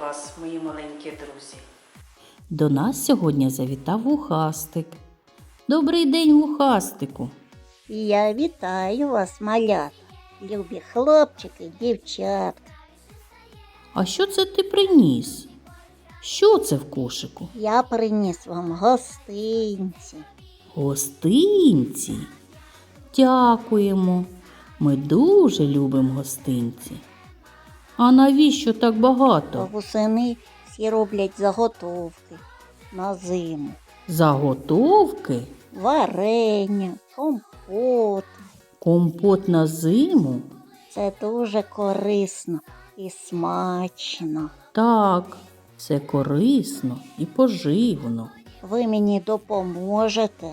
вас, мої маленькі друзі. До нас сьогодні завітав вухастик. Добрий день, вухастику. Я вітаю вас, малята, любі хлопчики, дівчатка. А що це ти приніс? Що це в кошику? Я приніс вам гостинці. Гостинці. Дякуємо. Ми дуже любимо гостинці. А навіщо так багато? восени всі роблять заготовки на зиму. Заготовки? Варення, компот. Компот на зиму? Це дуже корисно і смачно. Так, це корисно і поживно. Ви мені допоможете.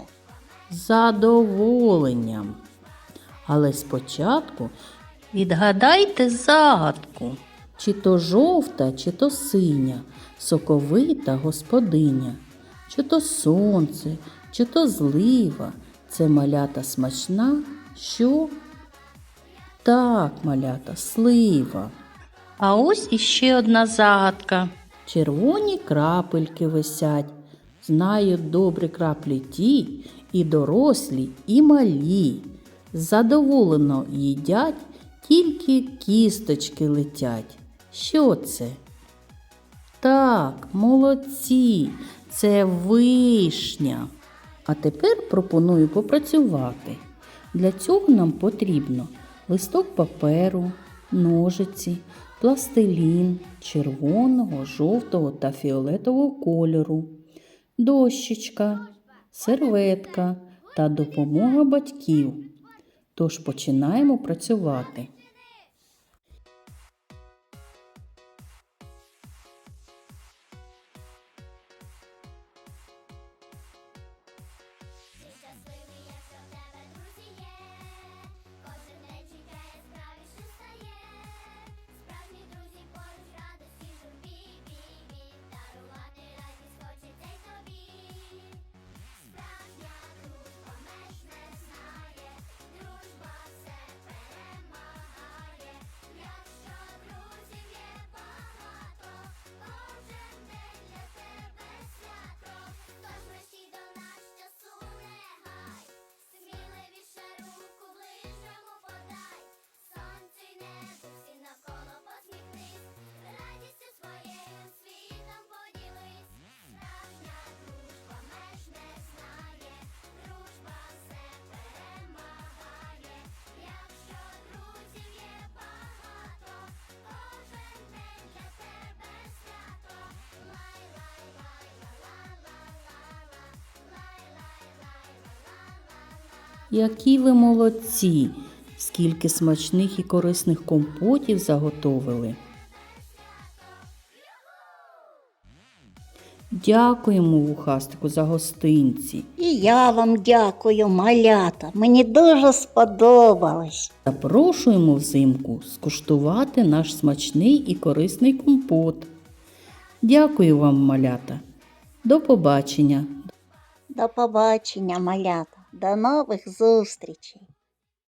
З задоволенням. Але спочатку відгадайте загадку. Чи то жовта, чи то синя, соковита господиня, чи то сонце, чи то злива. Це малята смачна, що? Так, малята, слива. А ось іще одна загадка. Червоні крапельки висять. Знають добрі краплі ті, і дорослі, і малі. Задоволено їдять, тільки кісточки летять. Що це? Так, молодці, це вишня. А тепер пропоную попрацювати. Для цього нам потрібно листок паперу, ножиці, пластилін червоного, жовтого та фіолетового кольору, дощечка, серветка та допомога батьків. Тож починаємо працювати. Які ви молодці! Скільки смачних і корисних компотів заготовили. Дякуємо вухастику за гостинці. І я вам дякую, малята. Мені дуже сподобалось. Запрошуємо взимку скуштувати наш смачний і корисний компот. Дякую вам, малята. До побачення. До побачення, малята. До нових зустрічей.